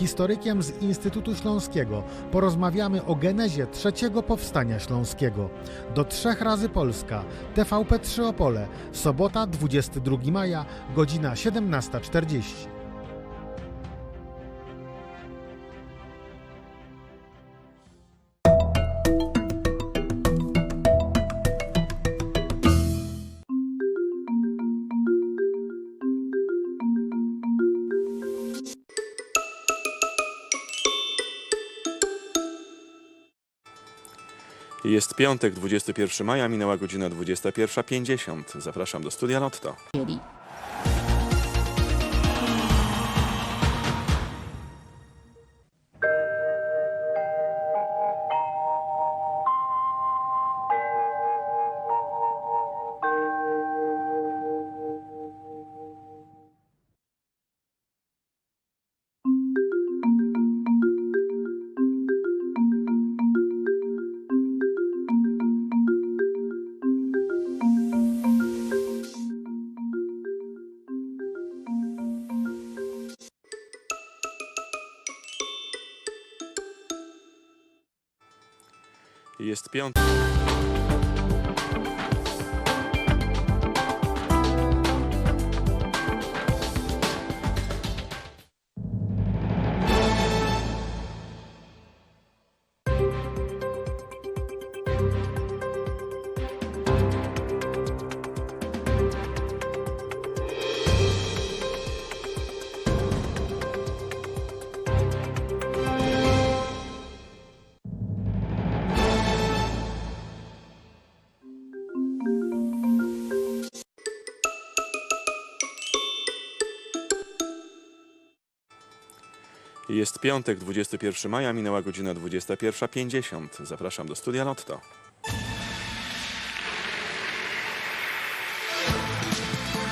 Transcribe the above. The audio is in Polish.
historykiem z Instytutu Śląskiego. Porozmawiamy o genezie trzeciego powstania śląskiego. Do trzech razy Polska, TVP3 Opole, sobota 22 maja, godzina 17.40. Jest piątek, 21 maja, minęła godzina 21.50. Zapraszam do studia Lotto. Jest piątek. Jest piątek, 21 maja, minęła godzina 21.50. Zapraszam do studia Lotto.